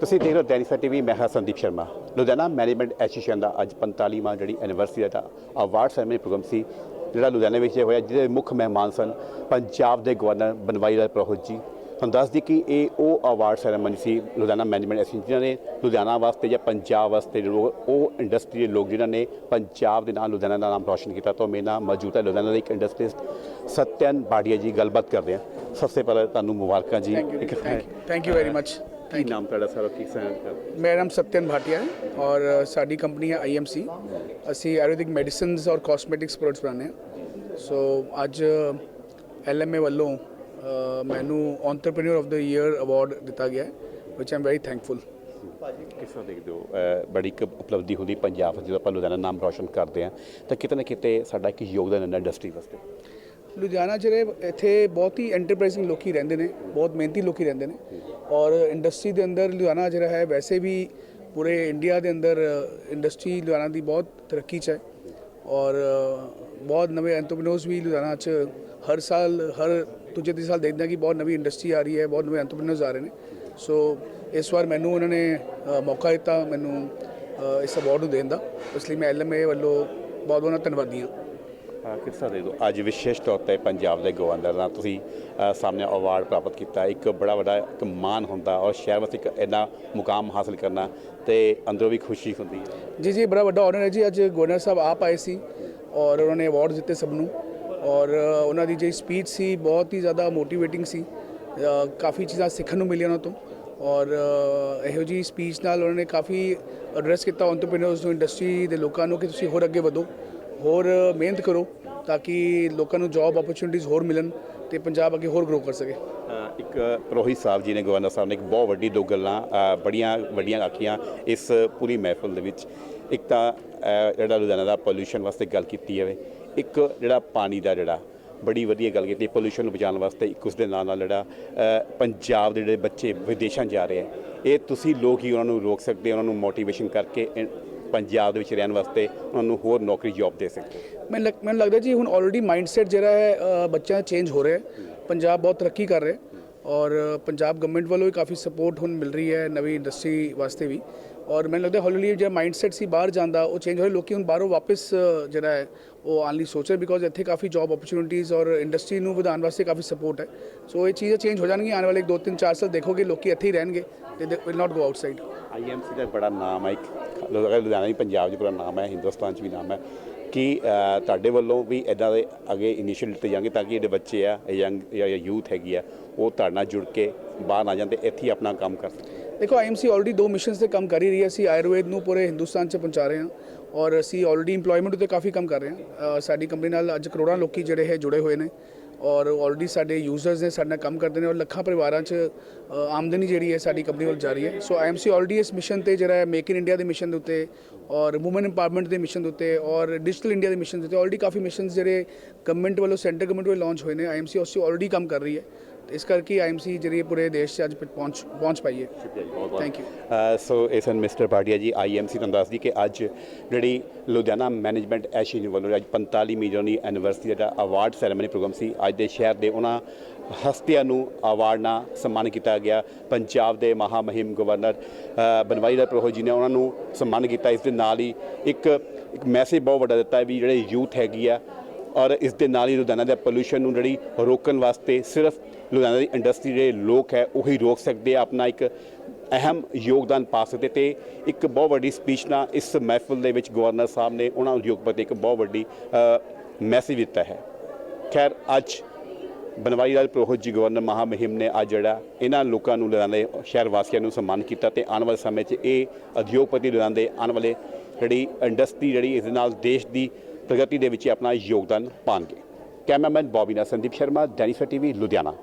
ਤੁਸੀਂ ਦੇਖ ਲਓ ਹੋ ਡੈਨਿਸਾ ਟੀਵੀ ਮੈਂ ਹਾਂ ਸੰਦੀਪ ਸ਼ਰਮਾ। ਲੁਧਿਆਣਾ ਮੈਨੇਜਮੈਂਟ ਐਸੋਸੀਏਸ਼ਨ ਦਾ ਅੱਜ 45ਵਾਂ ਜਿਹੜੀ ਐਨੀਵਰਸਰੀ ਦਾ ਅਵਾਰਡ ਸੈਰੇਮਨੀ ਪ੍ਰੋਗਰਾਮ ਸੀ ਜਿਹੜਾ ਲੁਧਿਆਣਾ ਵਿੱਚ ਹੋਇਆ ਜਿਹਦੇ ਮੁੱਖ ਮਹਿਮਾਨ ਸਨ ਪੰਜਾਬ ਦੇ ਗਵਰਨਰ ਬਨਵਾਈ ਲਾਲ ਪ੍ਰੋਹਿਤ ਜੀ। ਤੁਹਾਨੂੰ ਦੱਸ ਦੀ ਕਿ ਇਹ ਉਹ ਅਵਾਰਡ ਸੈਰੇਮਨੀ ਸੀ ਲੁਧਿਆਣਾ ਮੈਨੇਜਮੈਂਟ ਐਸੋਸੀਏਸ਼ਨ ਨੇ ਲੁਧਿਆਣਾ ਵਾਸਤੇ ਜਾਂ ਪੰਜਾਬ ਵਾਸਤੇ ਲੋਕ ਉਹ ਇੰਡਸਟਰੀ ਦੇ ਲੋਕ ਜਿਨ੍ਹਾਂ ਨੇ ਪੰਜਾਬ ਦੇ ਨਾਲ ਲੁਧਿਆਣਾ ਦਾ ਨਾਮ ਰੋਸ਼ਨ ਕੀਤਾ ਤਾਂ ਮੇਰੇ ਨਾਲ ਮੌਜੂਦ ਹੈ। ਲੁਧਿਆਣਾ ਦੇ ਇੱਕ ਇੰਡਸਟਰੀਸਟ ਸਤਿਆਨ ਬਾੜੀਆ ਜੀ ਗੱਲਬਾਤ ਕਰਦੇ ਹਾਂ। ਸਭ ਤੋਂ ਪਹਿਲਾਂ ਤੁਹਾਨੂੰ ਮੁਬਾਰਕਾਂ ਜੀ। ਥੈਂਕ ਯੂ ਵੈਰੀ ਮੱਚ ਕੀ ਨਾਮ ਤੁਹਾਡਾ ਸਰ ਕੀ ਸਰ ਮੇਰਾ ਨਾਮ ਸਤਿਆਨ ਭਾਟੀਆ ਹੈ ਔਰ ਸਾਡੀ ਕੰਪਨੀ ਹੈ ਆਈਐਮਸੀ ਅਸੀਂ ਆਯੁਰਵੈਦਿਕ ਮੈਡੀਸਿਨਸ ਔਰ ਕਾਸਮੈਟਿਕਸ ਪ੍ਰੋਡਕਟਸ ਬਣਾਉਂਦੇ ਹਾਂ। ਸੋ ਅੱਜ ਐਲਐਮਏ ਵੱਲੋਂ ਮੈਨੂੰ entrepreneur of the year award ਦਿੱਤਾ ਗਿਆ ਹੈ ਵਿਚ ਆਮ ਵੈਰੀ ਥੈਂਕਫੁਲ ਕਿਸ ਤਰ੍ਹਾਂ ਦੇਖਦੇ ਹੋ? ਬੜੀ ਇੱਕ ਉਪਲਬਧੀ ਹੁੰਦੀ ਪੰਜਾਬ ਜਦੋਂ ਆਪਾਂ ਲੁਧਿਆਣਾ ਨਾਮ ਰੋਸ਼ਨ ਕਰਦੇ ਹਾਂ ਤਾਂ ਕਿਤੇ ਨਾ ਕਿਤੇ ਸਾਡਾ ਇੱਕ ਯੋਗਦਾਨ ਹੈ ਇੰਡਸਟਰੀ ਵਾਸਤੇ। ਲੁਧਿਆਣਾ ਜਿਹੜੇ ਇੱਥੇ ਬਹੁਤ ਹੀ ਐਂਟਰਪ੍ਰਾਈਜ਼ਿੰਗ ਲੋਕੀ ਰਹਿੰਦੇ ਨੇ, ਬਹੁਤ ਮਿਹਨਤੀ ਲੋਕੀ ਰਹਿੰਦੇ ਨੇ ਔਰ ਇੰਡਸਟਰੀ ਦੇ ਅੰਦਰ ਲੁਧਿਆਣਾ ਜਿਹੜਾ ਹੈ, ਵੈਸੇ ਵੀ ਪੂਰੇ ਇੰਡੀਆ ਦੇ ਅੰਦਰ ਇੰਡਸਟਰੀ ਲੁਧਿਆਣਾ ਦੀ ਬਹੁਤ ਤਰੱਕੀ 'ਚ ਹੈ ਔਰ ਬਹੁਤ ਨਵੇਂ ਐਂਟਰਪ੍ਰੀਨਰਸ ਵੀ ਲੁਧਿਆਣਾ 'ਚ ਹਰ ਸਾਲ, ਹਰ ਦੂਜੇ ਤੀਜੇ ਸਾਲ ਦੇਖਦੇ ਹਾਂ ਕਿ ਬਹੁਤ ਨਵੀਂ ਇੰਡਸਟਰੀ ਆ ਰਹੀ ਹੈ, ਬਹੁਤ ਨਵੇਂ ਐਂਟਰਪ੍ਰੀਨਰਸ ਆ ਰਹੇ ਨੇ। ਸੋ ਇਸ ਵਾਰ ਮੈਨੂੰ ਉਹਨਾਂ ਨੇ ਮੌਕਾ ਦਿੱਤਾ, ਮੈਨੂੰ ਇਸ ਅਵਾਰਡ ਨੂੰ ਦੇਣ ਦਾ। ਇਸ ਲਈ ਮੈਂ ਐਲਐਮਏ ਵੱਲੋਂ ਬਹੁਤ ਬਹੁਤ ਧੰਨਵਾਦੀ ਹਾਂ। ਅਹ ਦੇ ਦੋ ਅੱਜ ਵਿਸ਼ੇਸ਼ ਤੌਰ ਤੇ ਪੰਜਾਬ ਦੇ ਗਵਰਨਰ ਨਾਲ ਤੁਸੀਂ ਸਾਹਮਣੇ ਅਵਾਰਡ ਪ੍ਰਾਪਤ ਕੀਤਾ। ਇੱਕ ਬੜਾ ਵੱਡਾ, ਇੱਕ ਮਾਣ ਹੁੰਦਾ ਔਰ ਸ਼ਹਿਰ ਵਾਸਤੇ ਇੱਕ ਇੰਨਾ ਮੁਕਾਮ ਹਾਸਲ ਕਰਨਾ ਤੇ ਅੰਦਰੋਂ ਵੀ ਖੁਸ਼ੀ ਹੁੰਦੀ ਹੈ। ਜੀ ਜੀ, ਬੜਾ ਵੱਡਾ ਆਨਰ ਹੈ ਜੀ। ਅੱਜ ਗਵਰਨਰ ਸਾਹਿਬ ਆਪ ਆਏ ਸੀ ਔਰ ਉਹਨਾਂ ਨੇ ਅਵਾਰਡ ਦਿੱਤੇ ਸਭ ਨੂੰ। ਔਰ ਉਹਨਾਂ ਦੀ ਜਿਹੜੀ ਸਪੀਚ ਸੀ ਬਹੁਤ ਹੀ ਜ਼ਿਆਦਾ ਮੋਟੀਵੇਟਿੰਗ ਸੀ। ਕਾਫੀ ਚੀਜ਼ਾਂ ਸਿੱਖਣ ਨੂੰ ਮਿਲੀਆਂ ਉਹਨਾਂ ਤੋਂ। ਔਰ ਇਹੋ ਜੀ ਸਪੀਚ ਨਾਲ ਉਹਨਾਂ ਨੇ ਕਾਫੀ ਐਡਰੈਸ ਕੀਤਾ। ਐਂਟਰਪ੍ਰੀਨਰਸ ਨੂੰ ਇੰਡਸਟਰੀ ਦੇ ਲੋਕਾਂ ਨੂੰ ਕਿ ਤੁਸੀਂ ਹੋਰ ਅੱਗੇ ਵਧੋ। ਹੋਰ ਮਿਹਨਤ ਕਰੋ ਤਾਂ ਕਿ ਲੋਕਾਂ ਨੂੰ ਜੌਬ ਓਪਰਚੁਨਿਟੀਜ਼ ਹੋਰ ਮਿਲਣ ਤੇ ਪੰਜਾਬ ਅੱਗੇ ਹੋਰ ਗਰੋ ਕਰ ਸਕੇ। ਇੱਕ ਪ੍ਰੋਹਿਤ ਸਾਹਿਬ ਜੀ ਨੇ ਗਵਰਨਰ ਸਾਹਿਬ ਨੇ ਇੱਕ ਬਹੁਤ ਵੱਡੀ ਦੋ ਗੱਲਾਂ ਬੜੀਆਂ ਵੱਡੀਆਂ ਆਖੀਆਂ ਇਸ ਪੂਰੀ ਮਹਿਫਲ ਦੇ ਵਿੱਚ। ਇੱਕ ਤਾਂ ਜਿਹੜਾ ਲੁਧਿਆਣਾ ਦਾ ਪੋਲੂਸ਼ਨ ਵਾਸਤੇ ਗੱਲ ਕੀਤੀ ਜਾਵੇ, ਇੱਕ ਜਿਹੜਾ ਪਾਣੀ ਦਾ ਜਿਹੜਾ ਬੜੀ ਵਧੀਆ ਗੱਲ ਕੀਤੀ ਪੋਲੂਸ਼ਨ ਨੂੰ ਬਚਾਉਣ ਵਾਸਤੇ ਇੱਕ ਉਸ ਦੇ ਨਾਲ ਨਾਲ ਜਿਹੜਾ ਪੰਜਾਬ ਦੇ ਜਿਹੜੇ ਬੱਚੇ ਵਿਦੇਸ਼ਾਂ ਜਾ ਰਹੇ ਆ, ਇਹ ਤੁਸੀਂ ਲੋਕ ਹੀ ਉਹਨਾਂ ਨੂੰ ਰੋਕ ਸਕਦੇ ਉਹਨਾਂ ਨੂੰ ਮੋਟੀਵੇਸ਼ਨ ਕਰਕੇ ਪੰਜਾਬ ਦੇ ਵਿੱਚ ਰਹਿਣ ਵਾਸਤੇ ਉਹਨਾਂ ਨੂੰ ਹੋਰ ਨੌਕਰੀ ਜੌਬ ਦੇ ਸਕਦੇ ਮੈਨੂੰ ਲੱਗ- ਮੈਨੂੰ ਲੱਗਦਾ ਜੀ ਹੁਣ ਆਲਰੇਡੀ ਮਾਈਂਡਸੈਟ ਜਿਹੜਾ ਹੈ ਬੱਚਿਆਂ ਦਾ ਚੇਂਜ ਹੋ ਰਿਹਾ ਹੈ। ਪੰਜਾਬ ਬਹੁਤ ਤਰੱਕੀ ਕਰ ਰਿਹਾ ਹੈ ਔਰ ਪੰਜਾਬ ਗਵਰਨਮੈਂਟ ਵੱਲੋਂ ਵੀ ਕਾਫੀ ਸਪੋਰਟ ਹੁਣ ਮਿਲ ਰਹੀ ਹੈ ਨਵੀਂ ਇੰਡਸਟਰੀ ਵਾਸਤੇ ਵੀ। ਔਰ ਮੈਨੂੰ ਲੱਗਦਾ ਹੌਲੀ ਹੌਲੀ ਜਿਹੜਾ ਮਾਈਂਡਸੈਟ ਸੀ ਬਾਹਰ ਜਾਂਦਾ ਉਹ ਚੇਂਜ ਹੋਇਆ। ਲੋਕੀ ਹੁਣ ਬਾਹਰੋਂ ਵਾਪਸ ਜਿਹੜਾ ਹੈ, ਉਹ ਆਉਣ ਲਈ ਸੋਚ ਰਹੇ ਬਿਕੋਜ਼ ਇੱਥੇ ਕਾਫੀ ਜੌਬ ਓਪਰਚੁਨਿਟੀਜ਼ ਔਰ ਇੰਡਸਟਰੀ ਨੂੰ ਵਧਾਉਣ ਵਾਸਤੇ ਕਾਫੀ ਸਪੋਰਟ ਹੈ। ਸੋ ਇਹ ਚੀਜ਼ਾਂ ਚੇਂਜ ਹੋ ਜਾਣਗੀਆਂ, ਆਉਣ ਵਾਲੇ 2 3 4 ਸਾਲ ਦੇਖੋਗੇ, ਲੋਕੀ ਇੱਥੇ ਹੀ ਰਹਿਣਗੇ ਤੇ they will not go outside ਆਈਐਮਸੀ ਦਾ ਬੜਾ ਨਾਮ ਹੈ, ਇੱਕ ਲੁਧਿਆਣਾ ਹੀ ਪੰਜਾਬ 'ਚ ਪੂਰਾ ਨਾਮ ਹੈ, ਹਿੰਦੁਸਤਾਨ 'ਚ ਵੀ ਨਾਮ ਹੈ, ਕਿ ਤੁਹਾਡੇ ਵੱਲੋਂ ਵੀ ਇਦਾਂ ਦੇ ਅੱਗੇ ਇਨੀਸ਼ੀਏਟਿਵ ਲਿੱਤੇ ਜਾਣਗੇ ਤਾਂ ਕਿ ਜਿਹੜੇ ਬੱਚੇ ਆ ਯੰਗ ਜਾਂ ਯੂਥ ਹੈਗੀ ਆ, ਉਹ ਤੁਹਾਡੇ ਨਾਲ ਜੁੜ ਕੇ ਬਾਹਰ ਨਾ ਜਾਂਦੇ ਇੱਥੇ ਹੀ ਆਪਣਾ ਕੰਮ ਕਰ ਸਕਣ। ਦੇਖੋ ਆਈਐਮਸੀ ਆਲਰੇਡੀ ਦੋ ਮਿਸ਼ਨਸ ਤੇ ਕੰਮ ਕਰ ਹੀ ਰਹੀ ਹੈ। ਅਸੀਂ ਆਯੁਰਵੇਦ ਨੂੰ ਪੂਰੇ ਹਿੰਦੁਸਤਾਨ 'ਚ ਪਹੁੰਚਾ ਰਹੇ ਹਾਂ ਔਰ ਅਸੀਂ ਆਲਰੇਡੀ EMPLOYMENT ਉੱਤੇ ਕਾਫੀ ਕੰਮ ਕਰ ਰਹੇ ਹਾਂ। ਸਾਡੀ ਕੰਪਨੀ ਨਾਲ ਅੱਜ ਕਰੋੜਾਂ ਲੋਕੀ ਜਿਹੜੇ ਹੈ ਜੁੜੇ ਹੋਏ ਨੇ ਔਰ ਆਲਰੇਡੀ ਸਾਡੇ ਯੂਜ਼ਰਸ ਨੇ ਸਾਡੇ ਨਾਲ ਕੰਮ ਕਰਦੇ ਨੇ ਔਰ ਲੱਖਾਂ ਪਰਿਵਾਰਾਂ 'ਚ ਆਮਦਨੀ ਜਿਹੜੀ ਹੈ ਸਾਡੀ ਕੰਪਨੀ ਵੱਲ ਜਾ ਰਹੀ ਹੈ। ਸੋ ਆਈਐਮਸੀ ਆਲਰੇਡੀ ਇਸ ਮਿਸ਼ਨ ਤੇ ਜਿਹੜਾ ਹੈ ਮੇਕ ਇਨ ਇੰਡੀਆ ਦੇ ਮਿਸ਼ਨ ਦੇ ਉੱਤੇ ਔਰ ਵੂਮਨ ਇੰਪਾਵਰਮੈਂਟ ਦੇ ਮਿਸ਼ਨ ਦੇ ਉੱਤੇ ਔਰ ਡਿਜੀਟਲ ਇੰਡੀਆ ਦੇ ਮਿਸ਼ਨ ਦੇ ਉੱਤੇ ਆਲਰੇਡੀ ਕਾਫੀ ਮਿਸ਼ਨਸ ਜਿਹੜੇ ਗਵਰਨਮੈਂਟ ਵੱਲੋਂ ਸੈਂਟਰ ਗਵਰਨਮੈਂਟ ਵੱਲੋਂ ਲਾਂਚ ਹੋਏ ਨੇ। ਆਈਐਮਸੀ ਉਸ 'ਚ ਆਲਰੇਡੀ ਕੰਮ ਕਰ ਰਹੀ ਹੈ। ਇਸ ਕਰਕੇ ਆਈਐਮਸੀ ਜਿਹੜੀ ਪੂਰੇ ਦੇਸ਼ 'ਚ ਅੱਜ ਪਹੁੰਚ ਪਹੁੰਚ ਪਾਈ ਹੈ। ਥੈਂਕ ਯੂ ਸੋ ਇਹ ਸਨ ਮਿਸਟਰ ਪਾਟਿਆ ਜੀ ਆਈਐਮਸੀ ਤੁਹਾਨੂੰ ਦੱਸਦੀ ਕਿ ਅੱਜ ਜਿਹੜੀ ਲੁਧਿਆਣਾ ਮੈਨੇਜਮੈਂਟ ਐਸੋਸੀਏਸ਼ਨ ਵੱਲੋਂ ਅੱਜ 45ਵੀਂ ਜਿਹੜੀ ਐਨੀਵਰਸਰੀ ਦਾ ਅਵਾਰਡ ਸੈਰੇਮਨੀ ਪ੍ਰੋਗਰਾਮ ਸੀ ਅੱਜ ਦੇ ਸ਼ਹਿਰ ਦੇ ਉਹਨਾਂ ਹਸਤੀਆਂ ਨੂੰ ਅਵਾਰਡ ਨਾਲ ਸਨਮਾਨ ਕੀਤਾ ਗਿਆ। ਪੰਜਾਬ ਦੇ ਮਹਾਮਹਿਮ ਗਵਰਨਰ ਅ, ਬਨਵਾਰੀ ਲਾਲ ਪ੍ਰੋਹਤ ਜੀ ਨੇ ਉਹਨਾਂ ਨੂੰ ਸਨਮਾਨ ਕੀਤਾ। ਇਸ ਦੇ ਨਾਲ ਹੀ ਇੱਕ ਇੱਕ ਮੈਸੇਜ ਬਹੁਤ ਵੱਡਾ ਦਿੱਤਾ ਹੈ ਵੀ ਜਿਹੜੇ ਯੂਥ ਹੈਗੀ ਆ ਔਰ ਇਸ ਦੇ ਨਾਲ ਹੀ ਲੁਧਿਆਣਾ ਦੇ ਪੋਲੂਸ਼ਨ ਨੂੰ ਜਿਹੜੀ ਰੋਕਣ ਵਾਸਤੇ ਸਿਰਫ ਲੁਧਿਆਣਾ ਦੀ ਇੰਡਸਟਰੀ ਦੇ ਲੋਕ ਹੈ, ਉਹੀ ਰੋਕ ਸਕਦੇ ਆ, ਆਪਣਾ ਇੱਕ ਅਹਿਮ ਯੋਗਦਾਨ ਪਾ ਸਕਦੇ ਤੇ ਇੱਕ ਬਹੁਤ ਵੱਡੀ ਸਪੀਚ ਨਾਲ ਇਸ ਮਹਿਫਲ ਦੇ ਵਿੱਚ ਗਵਰਨਰ ਸਾਹਿਬ ਨੇ ਉਹਨਾਂ ਉਦਯੋਗਪਤੀ ਇੱਕ ਬਹੁਤ ਵੱਡੀ ਮੈਸੇਜ ਦਿੱਤਾ ਹੈ। ਖੈਰ, ਅੱਜ ਬਨਵਾਰੀ ਲਾਲ ਪ੍ਰੋਹਤ ਜੀ ਗਵਰਨਰ ਮਹਾਮਹਿਮ ਨੇ ਅੱਜ ਜਿਹੜਾ ਇਹਨਾਂ ਲੋਕਾਂ ਨੂੰ ਲੁਧਿਆਣੇ ਸ਼ਹਿਰ ਵਾਸੀਆਂ ਨੂੰ ਸਨਮਾਨ ਕੀਤਾ ਤੇ ਆਉਣ ਵਾਲੇ ਸਮੇਂ 'ਚ ਇਹ ਉਦਯੋਗਪਤੀ ਲੁਧਿਆਣਾ ਆਉਣ ਵਾਲੇ ਜਿਹੜੀ ਇੰਡਸਟਰੀ ਜਿਹੜੀ ਇਸ ਦੇ ਨਾਲ ਦੇਸ਼ ਦੀ ਪ੍ਰਗਤੀ ਦੇ ਵਿੱਚ ਆਪਣਾ ਯੋਗਦਾਨ ਪਾਉਣਗੇ। ਕੈਮਰਾਮੈਨ ਬੌਬੀ ਨਾਲ ਸੰਦੀਪ ਸ਼ਰਮਾ ਡੈਨੀਸਰ ਟੀਵੀ ਲੁਧਿਆਣਾ।